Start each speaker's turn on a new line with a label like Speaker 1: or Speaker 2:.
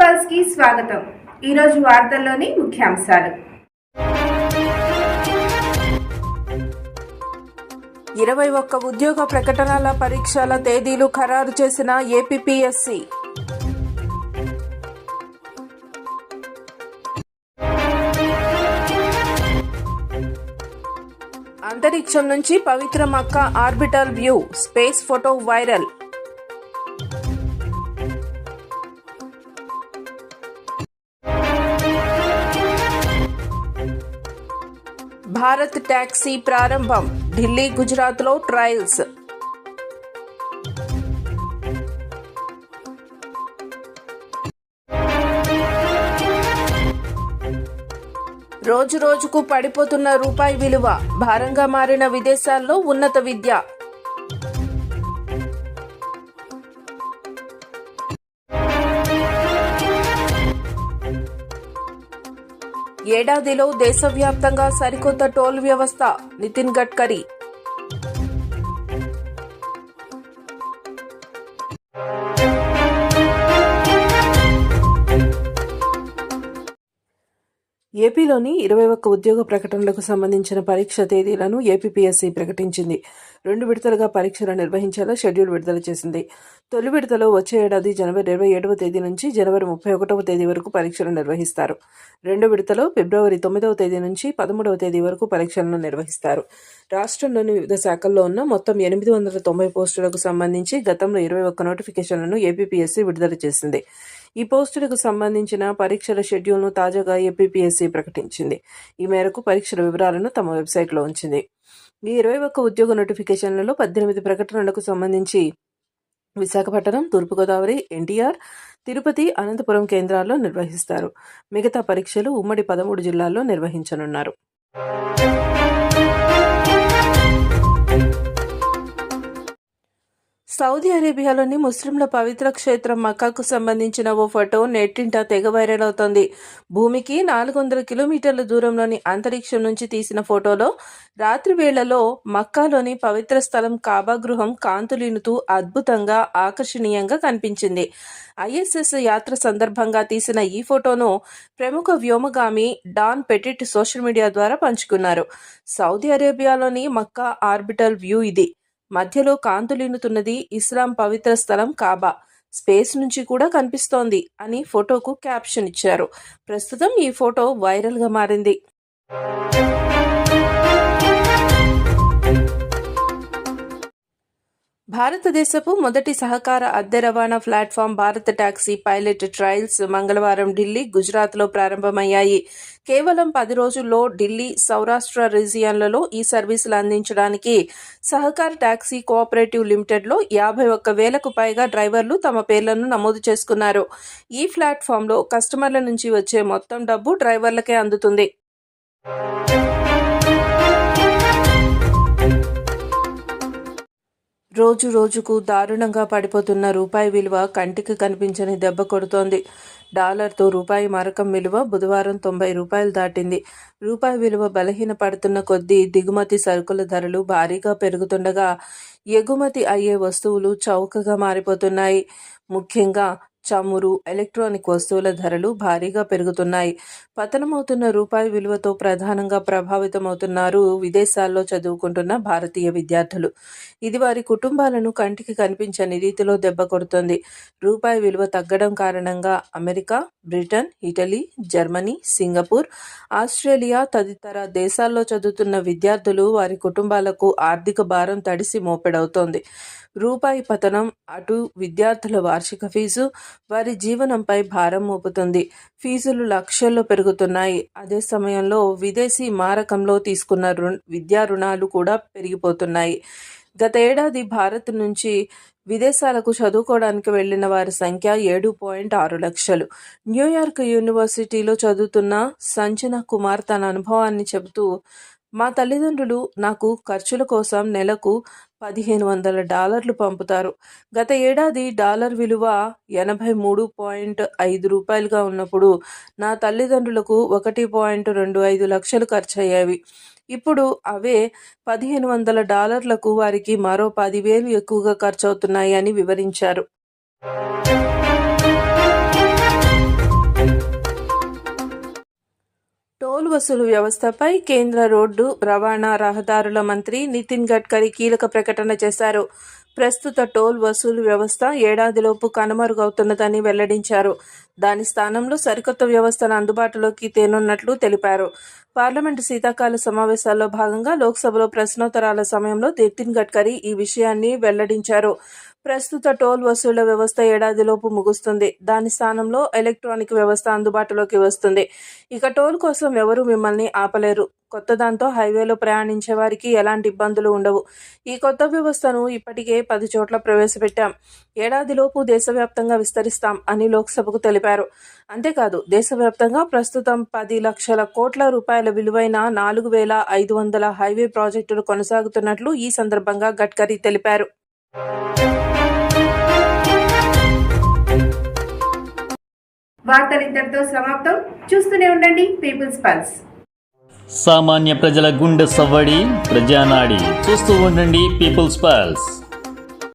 Speaker 1: పల్స్కి స్వాగతం. ఈరోజు వార్తల్లోని ముఖ్యాంశాలు.
Speaker 2: ఇరవై ఒక్క ఉద్యోగ ప్రకటనల పరీక్షల తేదీలు ఖరారు చేసిన ఏపీపీఎస్సీ. అంతరిక్షం నుంచి పవిత్ర Mecca orbital view space photo viral. Bharat taxi ప్రారంభం. ఢిల్లీ గుజరాత్లో ట్రయల్స్. రోజు రోజుకు పడిపోతున్న రూపాయి విలువ భారంగా మారిన విదేశాల్లో ఉన్నత విద్య. ఏడాదిలో దేశవ్యాప్తంగా సరికొత్త టోల్ వ్యవస్థ నితిన్ గడ్కరీ. ఏపీలోని ఇరవై ఒక్క ఉద్యోగ ప్రకటనలకు సంబంధించిన పరీక్ష తేదీలను ఏపీపీఎస్సీ ప్రకటించింది. రెండు విడతలుగా పరీక్షలు నిర్వహించేలా షెడ్యూల్ విడుదల చేసింది. తొలి విడతలో వచ్చే ఏడాది జనవరి ఇరవై ఏడవ తేదీ నుంచి జనవరి ముప్పై ఒకటవ తేదీ వరకు పరీక్షలు నిర్వహిస్తారు. రెండు విడతలో ఫిబ్రవరి తొమ్మిదవ తేదీ నుంచి పదమూడవ తేదీ వరకు పరీక్షలను నిర్వహిస్తారు. రాష్ట్రంలోని వివిధ శాఖల్లో ఉన్న మొత్తం ఎనిమిది వందల తొంభై పోస్టులకు సంబంధించి గతంలో ఇరవై ఒక్క నోటిఫికేషన్లను ఏపీపీఎస్సీ విడుదల చేసింది. ఈ పోస్టులకు సంబంధించిన పరీక్షల షెడ్యూల్ను తాజాగా ఏపీపీఎస్సీ ప్రకటించింది. ఈ మేరకు పరీక్షల వివరాలను తమ వెబ్సైట్లో ఉంచింది. ఈ ఇరవై ఒక్క ఉద్యోగ నోటిఫికేషన్లలో పద్దెనిమిది ప్రకటనలకు సంబంధించి విశాఖపట్నం తూర్పుగోదావరి ఎన్టీఆర్ తిరుపతి అనంతపురం కేంద్రాల్లో నిర్వహిస్తారు. మిగతా పరీక్షలు ఉమ్మడి పదమూడు జిల్లాల్లో నిర్వహించనున్నారు. సౌదీ అరేబియాలోని ముస్లింల పవిత్ర క్షేత్రం మక్కాకు సంబంధించిన ఓ ఫోటో నెట్టింట తెగ వైరల్ అవుతోంది. భూమికి నాలుగు వందల కిలోమీటర్ల దూరంలోని అంతరిక్షం నుంచి తీసిన ఫోటోలో రాత్రి వేళలో మక్కాలోని పవిత్ర స్థలం కాబా గృహం కాంతులీనుతూ అద్భుతంగా ఆకర్షణీయంగా కనిపించింది. ఐఎస్ఎస్ యాత్ర సందర్భంగా తీసిన ఈ ఫోటోను ప్రముఖ వ్యోమగామి డాన్ పెటిట్ సోషల్ మీడియా ద్వారా పంచుకున్నారు. సౌదీ అరేబియాలోని మక్కా ఆర్బిటల్ వ్యూ ఇది. మధ్యలో కాంతులీనుతున్నది ఇస్లాం పవిత్ర స్థలం కాబా. స్పేస్ నుంచి కూడా కనిపిస్తోంది అని ఫోటోకు క్యాప్షన్ ఇచ్చారు. ప్రస్తుతం ఈ ఫోటో వైరల్గా మారింది. భారతదేశపు మొదటి సహకార అద్దె రవాణా platform Bharat taxi pilot trials మంగళవారం ఢిల్లీ గుజరాత్లో ప్రారంభమయ్యాయి. కేవలం పది రోజుల్లో ఢిల్లీ సౌరాష్ట్ర రీజియన్లలో ఈ సర్వీసులు అందించడానికి సహకార టాక్సీ కోఆపరేటివ్ లిమిటెడ్లో యాభై ఒక్క వేలకు పైగా డ్రైవర్లు తమ పేర్లను నమోదు చేసుకున్నారు. ఈ ప్లాట్ఫామ్లో కస్టమర్ల నుంచి వచ్చే మొత్తం డబ్బు డ్రైవర్లకే అందుతుంది. రోజు రోజుకు దారుణంగా పడిపోతున్న రూపాయి విలువ కంటికి కనిపించని దెబ్బ కొడుతోంది. డాలర్తో రూపాయి మారకం విలువ బుధవారం తొంభై రూపాయలు దాటింది. రూపాయి విలువ బలహీన పడుతున్న కొద్దీ దిగుమతి సరుకుల ధరలు భారీగా పెరుగుతుండగా ఎగుమతి అయ్యే వస్తువులు చౌకగా మారిపోతున్నాయి. ముఖ్యంగా చమురు ఎలక్ట్రానిక్ వస్తువుల ధరలు భారీగా పెరుగుతున్నాయి. పతనమవుతున్న రూపాయి విలువతో ప్రధానంగా ప్రభావితమవుతున్నారు విదేశాల్లో చదువుకుంటున్న భారతీయ విద్యార్థులు. ఇది వారి కుటుంబాలను కంటికి కనిపించని రీతిలో దెబ్బ కొడుతుంది. రూపాయి విలువ తగ్గడం కారణంగా America Britain Italy Germany Singapore Australia తదితర దేశాల్లో చదువుతున్న విద్యార్థులు వారి కుటుంబాలకు ఆర్థిక భారం తడిసి మోపెడవుతోంది. రూపాయి పతనం అటు విద్యార్థుల వార్షిక ఫీజు వారి జీవనంపై భారం మోపుతుంది. ఫీజులు లక్షల్లో పెరుగుతున్నాయి. అదే సమయంలో విదేశీ మారకంలో తీసుకున్న రుణ విద్యా రుణాలు కూడా పెరిగిపోతున్నాయి. గత ఏడాది భారత్ నుంచి విదేశాలకు చదువుకోవడానికి వెళ్ళిన వారి సంఖ్య ఏడు పాయింట్ ఆరు లక్షలు. న్యూయార్క్ యూనివర్సిటీలో చదువుతున్న సంజన కుమార్ తన అనుభవాన్ని చెబుతూ మా తల్లిదండ్రులు నాకు ఖర్చుల కోసం నెలకు పదిహేను వందల డాలర్లు పంపుతారు. గత ఏడాది డాలర్ విలువ ఎనభై మూడు పాయింట్ ఐదు రూపాయలుగా ఉన్నప్పుడు నా తల్లిదండ్రులకు ఒకటి పాయింట్ రెండు ఐదు లక్షలు ఖర్చయ్యేవి. ఇప్పుడు అవే పదిహేను వందల డాలర్లకు వారికి మరో పదివేలు ఎక్కువగా ఖర్చవుతున్నాయి అని వివరించారు. వసూలు వ్యవస్థపై కేంద్ర రోడ్డు రవాణా రహదారుల మంత్రి నితిన్ గడ్కరీ కీలక ప్రకటన చేశారు. ప్రస్తుత టోల్ వసూలు వ్యవస్థ ఏడాదిలోపు కనుమరుగవుతున్నదని వెల్లడించారు. దాని స్థానంలో సరికొత్త వ్యవస్థను అందుబాటులోకి తేనున్నట్లు తెలిపారు. పార్లమెంటు శీతాకాల సమావేశాల్లో భాగంగా లోక్సభలో ప్రశ్నోత్తరాల సమయంలో నితిన్ గడ్కరీ ఈ విషయాన్ని వెల్లడించారు. ప్రస్తుత టోల్ వసూళ్ళ వ్యవస్థ ఏడాదిలోపు ముగుస్తుంది. దాని స్థానంలో ఎలక్ట్రానిక్ వ్యవస్థ అందుబాటులోకి వస్తుంది. ఇక టోల్ కోసం ఎవరూ మిమ్మల్ని ఆపలేరు. కొత్త దాంతో హైవేలో ప్రయాణించే వారికి ఎలాంటి ఇబ్బందులు ఉండవు. ఈ కొత్త వ్యవస్థను ఇప్పటికే పది చోట్ల ప్రవేశపెట్టాం. ఏడాదిలోపు దేశవ్యాప్తంగా విస్తరిస్తాం అని లోక్సభకు తెలిపారు. అంతేకాదు దేశవ్యాప్తంగా ప్రస్తుతం పది లక్షల కోట్ల రూపాయల విలువైన నాలుగు వేల ఐదు వందల హైవే ప్రాజెక్టులు కొనసాగుతున్నట్లు ఈ సందర్భంగా గడ్కరీ తెలిపారు.
Speaker 1: వార్తలు ఇంతటితో సమాప్తం. చూస్తూనే ఉండండి పీపుల్స్ పల్స్
Speaker 3: సామాన్య ప్రజల గుండె సవ్వడి ప్రజానాడి. చూస్తూ ఉండండి పీపుల్స్ పల్స్